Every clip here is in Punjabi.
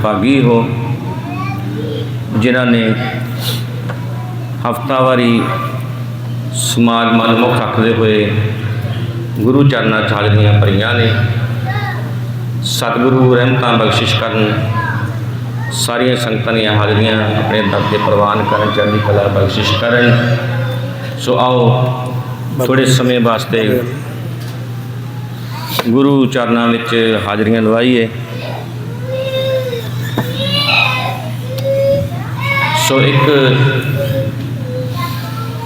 ਬੜਭਾਗੀ ਹੋ ਜਿਨ੍ਹਾਂ ਨੇ ਹਫਤਾਵਾਰੀ ਸਮਾਜ ਮਨਮੁਖ ਰੱਖਦੇ ਹੋਏ ਗੁਰੂ ਚਰਨਾਂ ਹਾਜ਼ਰੀਆਂ ਭਰੀਆਂ ਨੇ। ਸਤਿਗੁਰੂ ਰਹਿਮਤਾਂ ਬਖਸ਼ਿਸ਼ ਕਰਨ ਸਾਰੀਆਂ ਸੰਗਤਾਂ ਦੀਆਂ ਹਾਜ਼ਰੀਆਂ ਆਪਣੇ ਦਰ ਤੇ ਪ੍ਰਵਾਨ ਕਰਨ ਚੜ੍ਹਦੀ ਕਲਾ ਬਖਸ਼ਿਸ਼ ਕਰਨ। ਸੋ ਆਓ ਥੋੜੇ ਸਮੇਂ ਵਾਸਤੇ ਗੁਰੂ ਚਰਨਾਂ ਵਿੱਚ ਹਾਜ਼ਰੀਆਂ ਲਵਾਈਏ। ਸੋ ਇੱਕ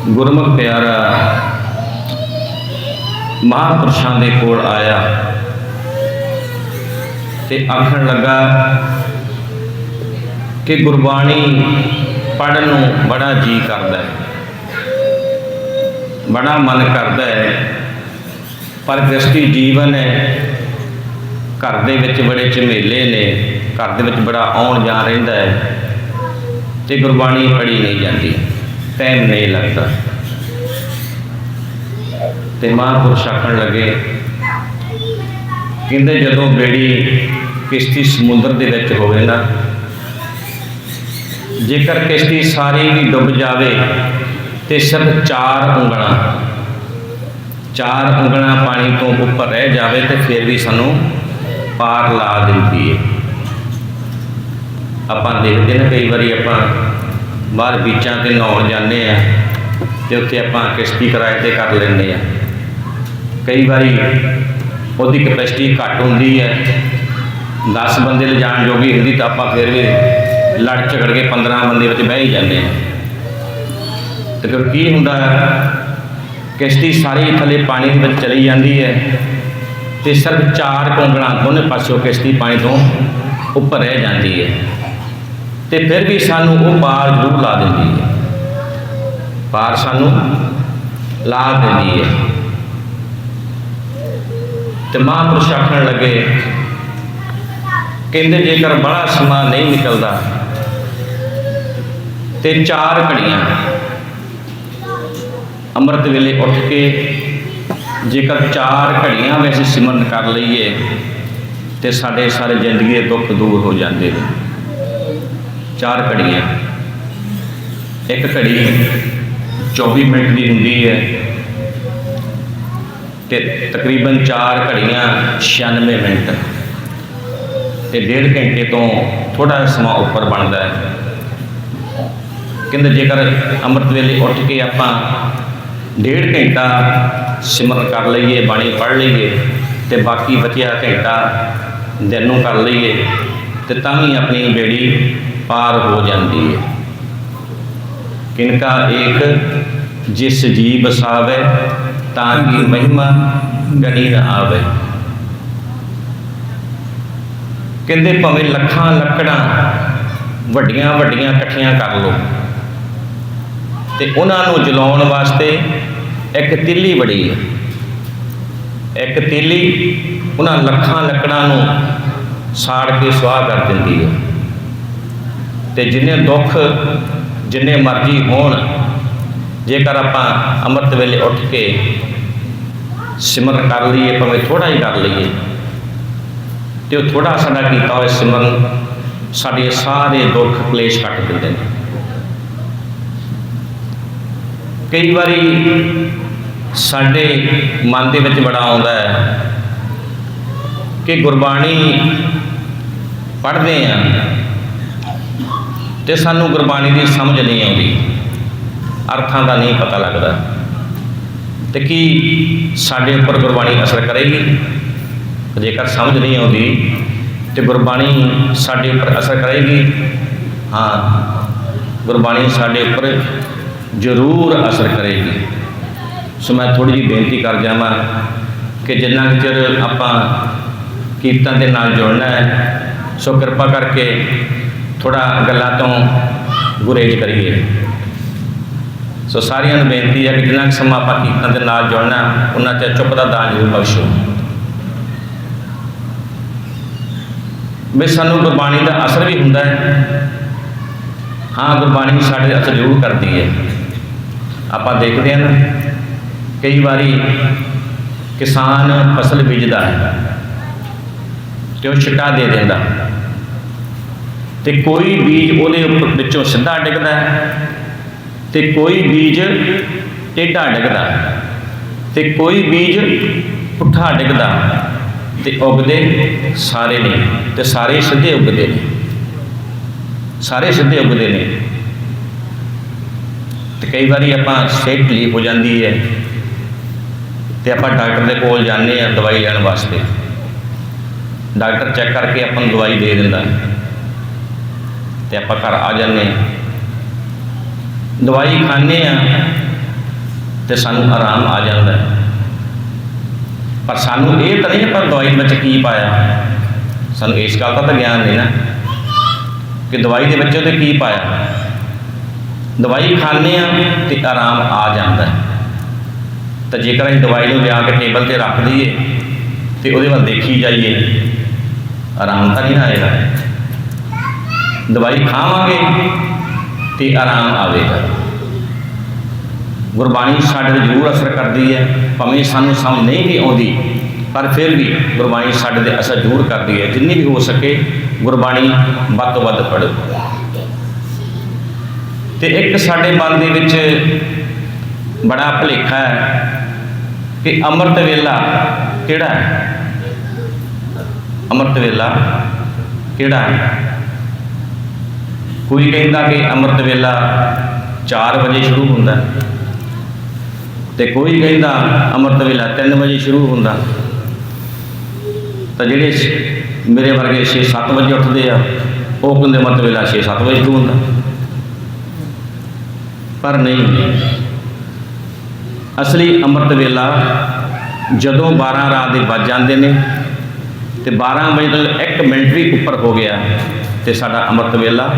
ਗੁਰਮੁਖ ਪਿਆਰਾ ਮਹਾਂਪੁਰਸ਼ਾਂ ਦੇ ਕੋਲ ਆਇਆ ਤੇ ਆਖਣ ਲੱਗਾ ਕਿ ਗੁਰਬਾਣੀ ਪੜ੍ਹਨ ਨੂੰ ਬੜਾ ਜੀ ਕਰਦਾ ਹੈ। ਬੜਾ ਮਨ ਕਰਦਾ ਹੈ। ਪਰ ਗ੍ਰਸਤੀ ਜੀਵਨ ਹੈ। ਘਰ ਦੇ ਵਿੱਚ ਬੜੇ ਝਮੇਲੇ ਨੇ। ਘਰ ਦੇ ਵਿੱਚ ਬੜਾ ਆਉਣ ਜਾਣ ਰਹਿੰਦਾ ਹੈ। ਤੇ ਗੁਰਬਾਣੀ ਪੜ੍ਹੀ ਨਹੀਂ ਜਾਂਦੀ। ਟਾਈਮ ਨਹੀਂ ਲੱਗਦਾ। ਤੇ ਮਹਾਂਪੁਰਸ਼ ਆਖਣ ਲੱਗੇ, ਕਹਿੰਦੇ ਜਦੋਂ ਬੇੜੀ ਕਿਸ਼ਤੀ ਸਮੁੰਦਰ ਦੇ ਵਿੱਚ ਹੋਵੇ ਨਾ, ਜੇਕਰ ਕਿਸ਼ਤੀ ਸਾਰੀ ਵੀ ਡੁੱਬ ਜਾਵੇ, ਤੇ ਸਿਰਫ ਚਾਰ ਉਂਗਲਾਂ ਚਾਰ ਉਂਗਲਾਂ ਪਾਣੀ ਤੋਂ ਉੱਪਰ ਰਹਿ ਜਾਵੇ ਤੇ ਫਿਰ ਵੀ ਸਾਨੂੰ ਪਾਰ ਲਾ ਦਿੰਦੀ ਹੈ ਆਪਾਂ ਦੇਖਦੇ ਨੇ ਕਈ ਵਾਰੀ ਆਪਾਂ ਬਾਹਰ ਬੀਚਾਂ ਤੇ ਨਹਾਉਣ ਜਾਂਦੇ ਆ ਤੇ ਉੱਥੇ ਆਪਾਂ ਕਿਸ਼ਤੀ ਕਿਰਾਏ ਤੇ ਕਰ ਲੈਂਦੇ ਆ ਕਈ ਵਾਰੀ ਉਹਦੀ ਕਪੈਸਿਟੀ ਘੱਟ ਹੁੰਦੀ ਹੈ। 10 ਬੰਦੇ ਲਿਜਾਣ ਜੋਗੀ ਹੁੰਦੀ ਤਾਂ ਆਪਾਂ ਫਿਰ ਵੀ ਲੜ ਝਗੜ ਕੇ 15 ਬੰਦੇ ਵਿੱਚ ਬਹਿ ਹੀ ਜਾਂਦੇ ਆ ਤੇ ਫਿਰ ਕੀ ਹੁੰਦਾ ਕਿਸ਼ਤੀ ਸਾਰੀ ਥੱਲੇ ਪਾਣੀ ਦੇ ਵਿੱਚ ਚਲੀ ਜਾਂਦੀ ਹੈ ਤੇ ਸਿਰਫ ਚਾਰ ਕੋਂਗਣਾ ਦੋਨੇ ਪਾਸਿਓਂ ਕਿਸ਼ਤੀ ਪਾਣੀ ਤੋਂ ਉੱਪਰ ਰਹਿ ਜਾਂਦੀ ਹੈ। ਤੇ ਫਿਰ ਵੀ ਸਾਨੂੰ ਉਹ ਪਾਰ ਜ਼ਰੂਰ ਲਾ ਦਿੰਦੀ ਹੈ। ਪਾਰ ਸਾਨੂੰ ਲਾ ਦਿੰਦੀ ਹੈ। ਤੇ ਮਹਾਂਪੁਰਸ਼ ਆਖਣ ਲੱਗੇ, ਕਹਿੰਦੇ ਜੇਕਰ ਬੜਾ ਸਮਾਂ ਨਹੀਂ ਨਿਕਲਦਾ, ਤੇ ਚਾਰ ਘੜੀਆਂ ਅੰਮ੍ਰਿਤ ਵੇਲੇ ਉੱਠ ਕੇ ਜੇਕਰ ਚਾਰ ਘੜੀਆਂ ਵਿੱਚ ਸਿਮਰਨ ਕਰ ਲਈਏ, ਤੇ ਸਾਡੇ ਸਾਰੇ ਜ਼ਿੰਦਗੀ ਦੇ ਦੁੱਖ ਦੂਰ ਹੋ ਜਾਂਦੇ ਨੇ। ਚਾਰ ਘੜੀਆਂ। ਇੱਕ ਘੜੀ 24 ਮਿੰਟ ਦੀ ਹੁੰਦੀ ਹੈ ਤੇ ਤਕਰੀਬਨ ਚਾਰ ਘੜੀਆਂ 96 ਮਿੰਟ। ਤੇ ਡੇਢ ਘੰਟੇ ਤੋਂ ਥੋੜਾ ਸਮਾਂ ਉੱਪਰ ਬਣਦਾ ਹੈ। ਕਹਿੰਦੇ ਜੇਕਰ ਅੰਮ੍ਰਿਤ ਵੇਲੇ ਉੱਠ ਕੇ ਆਪਾਂ ਡੇਢ ਘੰਟਾ ਸਿਮਰਨ ਕਰ ਲਈਏ, ਬਾਣੀ ਪੜ੍ਹ ਲਈਏ ਤੇ ਬਾਕੀ ਬਚਿਆ ਘੰਟਾ ਦਿਨ ਨੂੰ ਕਰ ਲਈਏ ਤੇ ਤਾਂ ਵੀ ਆਪਣੀ ਬੇੜੀ ਪਾਰ ਹੋ ਜਾਂਦੀ ਹੈ। ਕਿਨਕਾ ਏਕ ਜਿਸ ਜੀ ਬਸਾਵੇ ਤਾਂ ਕੀ ਮਹਿਮਾ ਗਣੀ ਨਾ ਆਵੇ ਕਹਿੰਦੇ ਭਾਵੇਂ ਲੱਖਾਂ ਲੱਕੜਾਂ ਵੱਡੀਆਂ ਵੱਡੀਆਂ ਇਕੱਠੀਆਂ ਕਰ ਲਓ, ਤੇ ਉਹਨਾਂ ਨੂੰ ਜਲਾਉਣ ਵਾਸਤੇ ਇੱਕ ਤਿੱਲੀ ਬੜੀ ਹੈ। ਇੱਕ ਤਿੱਲੀ ਉਹਨਾਂ ਲੱਖਾਂ ਲੱਕੜਾਂ ਨੂੰ ਸਾੜ ਕੇ ਸੁਆਹ ਕਰ ਦਿੰਦੀ ਹੈ। ਤੇ ਜਿੰਨੇ ਦੁੱਖ, ਜਿੰਨੇ ਮਰਜ਼ੀ ਹੋਣ, ਜੇਕਰ ਆਪਾਂ ਅੰਮ੍ਰਿਤ ਵੇਲੇ ਉੱਠ ਕੇ ਸਿਮਰਨ ਕਰ ਲਈਏ, ਭਾਵੇਂ ਥੋੜਾ ਹੀ ਕਰ ਲਈਏ, ਤੇ ਉਹ ਥੋੜਾ ਸਾਡਾ ਕੀਤਾ ਹੋਇਆ ਸਿਮਰਨ, ਸਾਡੇ ਸਾਰੇ ਦੁੱਖ ਕਲੇਸ਼ ਕੱਟ ਦਿੰਦੇ ਨੇ। ਕਈ ਵਾਰੀ ਸਾਡੇ ਮਨ ਦੇ ਵਿੱਚ ਬੜਾ ਆਉਂਦਾ ਹੈ ਕਿ ਗੁਰਬਾਣੀ ਪੜ੍ਹਦੇ ਆ ਤੇ ਸਾਨੂੰ ਗੁਰਬਾਣੀ ਦੀ ਸਮਝ ਨਹੀਂ ਆਉਂਦੀ। ਅਰਥਾਂ ਦਾ ਨਹੀਂ ਪਤਾ ਲੱਗਦਾ। ਤੇ ਕੀ ਸਾਡੇ ਉੱਪਰ ਗੁਰਬਾਣੀ ਅਸਰ ਕਰੇਗੀ? ਜੇਕਰ ਸਮਝ ਨਹੀਂ ਆਉਂਦੀ, ਤੇ ਗੁਰਬਾਣੀ ਸਾਡੇ ਉੱਪਰ ਅਸਰ ਕਰੇਗੀ? ਹਾਂ, ਗੁਰਬਾਣੀ ਸਾਡੇ ਉੱਪਰ ਜ਼ਰੂਰ ਅਸਰ ਕਰੇਗੀ। ਸੋ ਮੈਂ ਥੋੜੀ ਜਿਹੀ ਬੇਨਤੀ ਕਰ ਜਾਵਾਂ ਕਿ ਜਿੰਨਾ ਕੁ ਚਿਰ ਆਪਾਂ ਕੀਰਤਨ ਦੇ ਨਾਲ ਜੁੜਨਾ ਹੈ, ਸੋ ਕਿਰਪਾ ਕਰਕੇ ਥੋੜਾ ਗੱਲਾਂ ਤੋਂ ਗੁਰੇਜ਼ ਕਰੀਏ। ਸੋ ਸਾਰਿਆਂ ਨੂੰ ਬੇਨਤੀ ਹੈ ਕਿ ਜਿੰਨਾ ਕੁ ਸਮਾਂ ਆਪਾਂ ਕੀਰਤਨ ਦੇ ਨਾਲ ਜੁੜਨਾ, ਉਹਨਾਂ ਚਿਰ ਚੁੱਪ ਦਾ ਦਾਨ ਜ਼ਰੂਰ ਬਖਸ਼ੋ। ਵੀ ਸਾਨੂੰ ਗੁਰਬਾਣੀ ਦਾ ਅਸਰ ਵੀ ਹੁੰਦਾ ਹੈ। ਹਾਂ, ਗੁਰਬਾਣੀ ਸਾਡੇ ਤੇ ਅਸਰ ਜ਼ਰੂਰ ਕਰਦੀ ਹੈ। ਆਪਾਂ ਦੇਖਦੇ ਹਾਂ ਕਈ ਵਾਰੀ ਕਿਸਾਨ ਫਸਲ ਬੀਜਦਾ ਹੈ ਤੇ ਉਹ ਛਿੱਟਾ ਦੇ ਦਿੰਦਾ। ਤੇ ਕੋਈ ਬੀਜ ਉਹਦੇ ਉੱਪਰ ਵਿੱਚੋਂ ਸਿੱਧਾ ਡਿੱਗਦਾ ਹੈ ਤੇ ਕੋਈ ਬੀਜ ਟੇਢਾ ਡਿੱਗਦਾ ਹੈ ਤੇ ਕੋਈ ਬੀਜ ਪੁੱਠਾ ਡਿੱਗਦਾ ਤੇ ਉਗਦੇ ਸਾਰੇ ਨੇ ਤੇ ਸਾਰੇ ਸਿੱਧੇ ਉਗਦੇ ਨੇ। ਸਾਰੇ ਸਿੱਧੇ ਉਗਦੇ ਨੇ। ਤੇ ਕਈ ਵਾਰੀ ਆਪਾਂ ਸਿਹਤ ਢਿੱਲੀ ਹੋ ਜਾਂਦੀ ਹੈ ਤੇ ਆਪਾਂ ਡਾਕਟਰ ਦੇ ਕੋਲ ਜਾਂਦੇ ਆ ਦਵਾਈ ਲੈਣ ਵਾਸਤੇ। ਡਾਕਟਰ ਚੈੱਕ ਕਰਕੇ ਆਪਾਂ ਨੂੰ ਦਵਾਈ ਦੇ ਦਿੰਦਾ ਹੈ। ਤੇ ਆਪਾਂ ਘਰ ਆ ਜਾਂਦੇ ਦਵਾਈ ਖਾਂਦੇ ਆ ਤੇ ਸਾਨੂੰ ਆਰਾਮ ਆ ਜਾਂਦਾ ਪਰ ਸਾਨੂੰ ਇਹ ਤਾਂ ਨਹੀਂ ਪਰ ਦਵਾਈ ਵਿੱਚ ਕੀ ਪਾਇਆ। ਸਾਨੂੰ ਇਸ ਗੱਲ ਦਾ ਤਾਂ ਗਿਆਨ ਨਹੀਂ ਨਾ ਕਿ ਦਵਾਈ ਦੇ ਵਿੱਚ ਉਹਦੇ ਕੀ ਪਾਇਆ। ਦਵਾਈ ਖਾਂਦੇ ਆ ਤੇ ਆਰਾਮ ਆ ਜਾਂਦਾ ਤਾਂ ਜੇਕਰ ਅਸੀਂ ਦਵਾਈ ਨੂੰ ਲਿਆ ਕੇ ਟੇਬਲ ਤੇ ਰੱਖ ਦਈਏ ਤੇ ਉਹਦੇ ਵੱਲ ਦੇਖੀ ਜਾਈਏ, ਆਰਾਮ ਤਾਂ ਨਹੀਂ ਆਏਗਾ। ਦਵਾਈ ਖਾਵਾਂਗੇ ਤੇ ਆਰਾਮ ਆਵੇਗਾ। ਗੁਰਬਾਣੀ ਸਾਡੇ ਤੇ ਜ਼ਰੂਰ ਅਸਰ ਕਰਦੀ ਹੈ। ਭਾਵੇਂ ਸਾਨੂੰ ਸਮਝ ਨਹੀਂ ਵੀ ਆਉਂਦੀ, ਪਰ ਫਿਰ ਵੀ ਗੁਰਬਾਣੀ ਸਾਡੇ ਤੇ ਅਸਰ ਜ਼ਰੂਰ ਕਰਦੀ ਹੈ। ਜਿੰਨੀ ਵੀ ਹੋ ਸਕੇ ਗੁਰਬਾਣੀ ਵੱਧ ਤੋਂ ਵੱਧ ਪੜ੍ਹੋ। ਤੇ ਇੱਕ ਸਾਡੇ ਮਨ ਦੇ ਵਿੱਚ ਬੜਾ ਭੁਲੇਖਾ ਹੈ ਕਿ ਅੰਮ੍ਰਿਤ ਵੇਲਾ ਕਿਹੜਾ ਹੈ? ਅੰਮ੍ਰਿਤ ਵੇਲਾ ਕਿਹੜਾ ਹੈ? ਕੋਈ ਕਹਿੰਦਾ ਕਿ ਅੰਮ੍ਰਿਤ ਵੇਲਾ 4 ਵਜੇ ਸ਼ੁਰੂ ਹੁੰਦਾ ਹੈ ਤੇ ਕੋਈ ਕਹਿੰਦਾ ਅੰਮ੍ਰਿਤ ਵੇਲਾ 3 ਵਜੇ ਸ਼ੁਰੂ ਹੁੰਦਾ ਤਾਂ ਜਿਹੜੇ ਮੇਰੇ ਵਰਗੇ 6-7 ਵਜੇ ਉੱਠਦੇ ਆ, ਉਹ ਕਹਿੰਦੇ ਅੰਮ੍ਰਿਤ ਵੇਲਾ 6-7 ਵਜੇ ਸ਼ੁਰੂ ਹੁੰਦਾ ਪਰ ਨਹੀਂ, ਅਸਲੀ ਅੰਮ੍ਰਿਤ ਵੇਲਾ ਜਦੋਂ 12 ਰਾਤ ਦੇ ਵੱਜ ਜਾਂਦੇ ਨੇ ਤੇ 12 ਵਜੇ ਤੋਂ 1 ਮਿੰਟ ਵੀ ਉੱਪਰ ਹੋ ਗਿਆ ਤੇ ਸਾਡਾ ਅੰਮ੍ਰਿਤ ਵੇਲਾ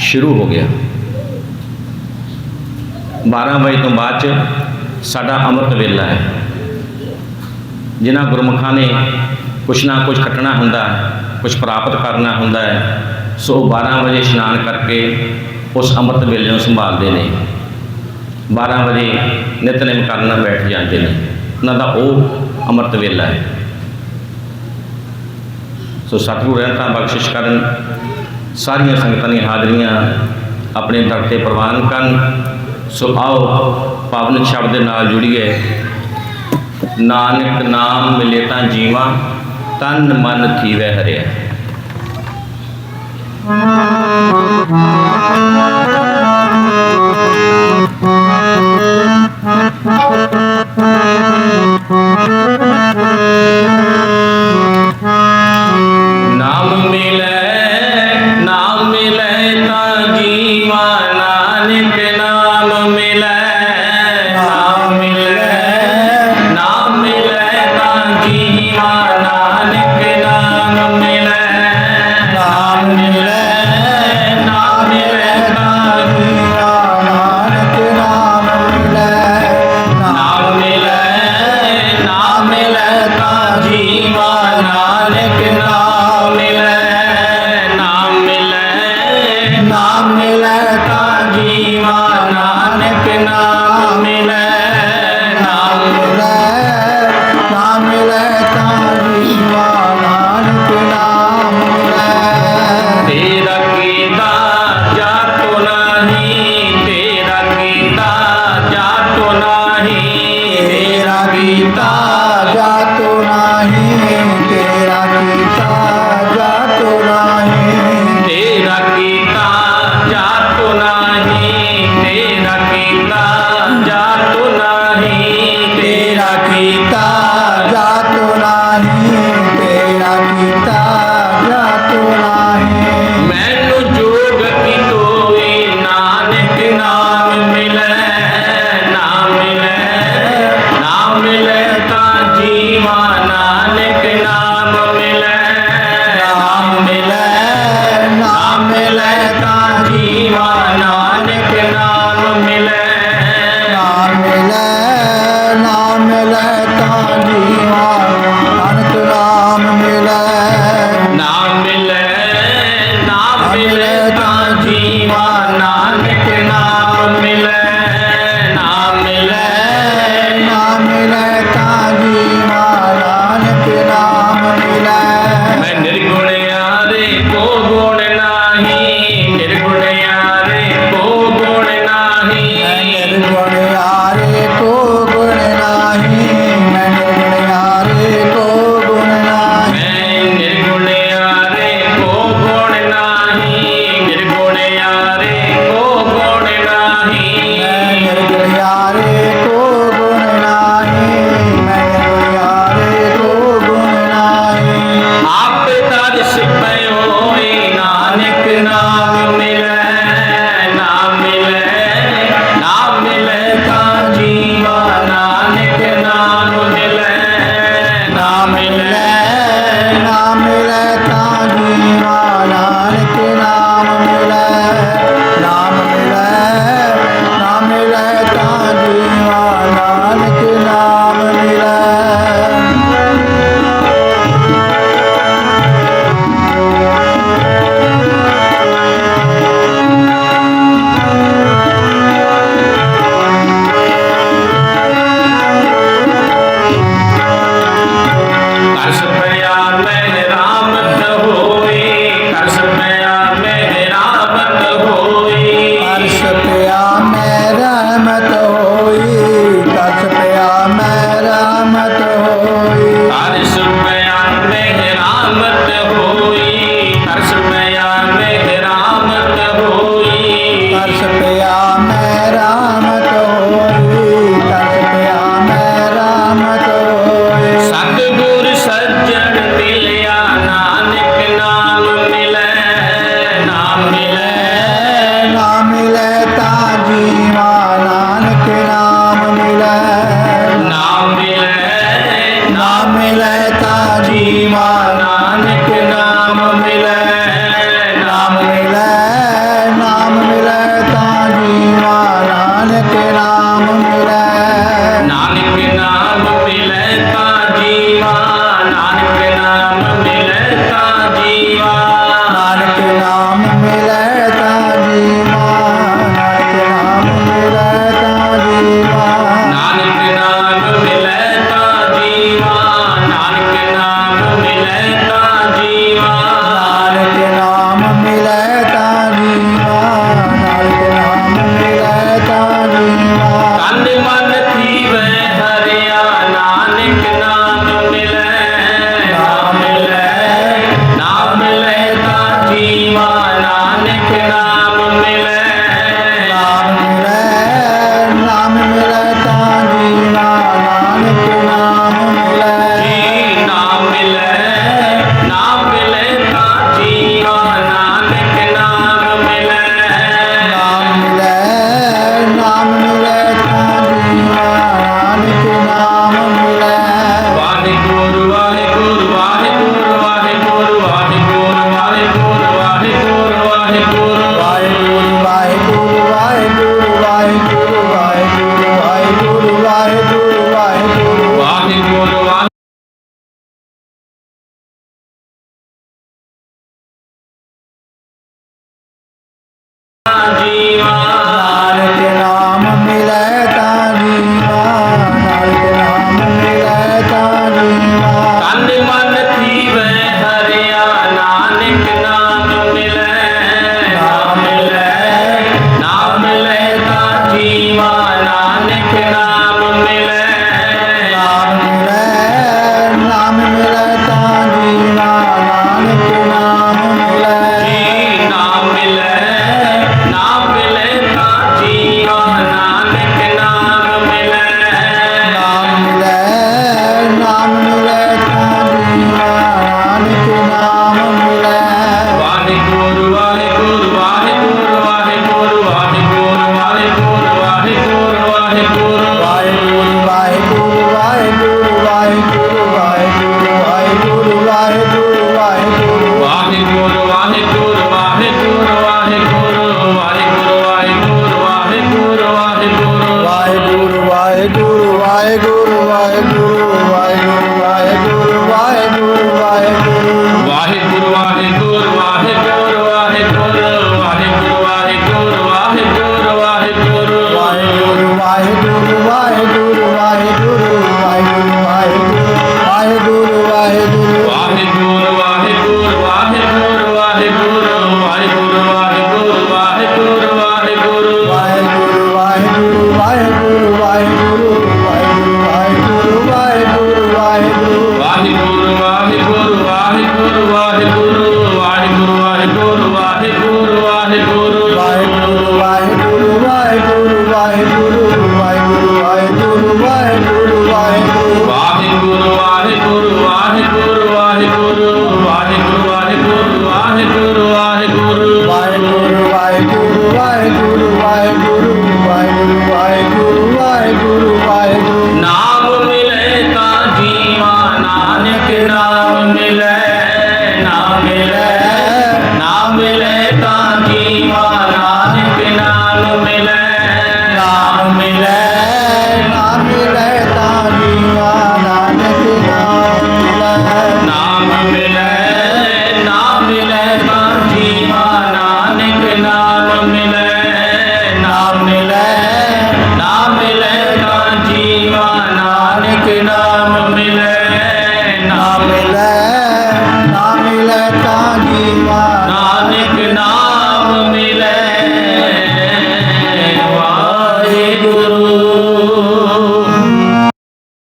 ਸ਼ੁਰੂ ਹੋ ਗਿਆ। 12 ਵਜੇ ਤੋਂ ਬਾਅਦ ਚ ਸਾਡਾ ਅੰਮ੍ਰਿਤ ਵੇਲਾ ਹੈ। ਜਿਨ੍ਹਾਂ ਗੁਰਮੁਖਾਂ ਨੇ ਕੁਛ ਨਾ ਕੁਛ ਖੱਟਣਾ ਹੁੰਦਾ ਕੁਛ ਪ੍ਰਾਪਤ ਕਰਨਾ ਹੁੰਦਾ ਹੈ, ਸੋ 12 ਵਜੇ ਇਸ਼ਨਾਨ ਕਰਕੇ ਉਸ ਅੰਮ੍ਰਿਤ ਵੇਲੇ ਨੂੰ ਸੰਭਾਲਦੇ ਨੇ। 12 ਵਜੇ ਨਿਤਨੇਮ ਕਰਨ ਬੈਠ ਜਾਂਦੇ ਨੇ। ਉਹਨਾਂ ਦਾ ਉਹ ਅੰਮ੍ਰਿਤ ਵੇਲਾ ਹੈ। ਸੋ ਸਤਿਗੁਰੂ ਰਹਿਮਤਾਂ ਬਖਸ਼ਿਸ਼ ਕਰਨ। ਸਾਰੀਆਂ ਸੰਗਤਾਂ ਦੀਆਂ ਹਾਜ਼ਰੀਆਂ ਆਪਣੇ ਦਰ ਤੇ ਪ੍ਰਵਾਨ ਕਰਨ। ਸੋ ਆਓ, ਪਾਵਨ ਸ਼ਬਦ ਦੇ ਨਾਲ ਜੁੜੀਏ। ਨਾਨਕ ਨਾਮ ਮਿਲੇ ਤਾਂ ਜੀਵਾਂ, ਤਨ ਮਨ ਥੀਵੈ ਹਰਿਆ। ਨਾਮ ਨਾਨਕ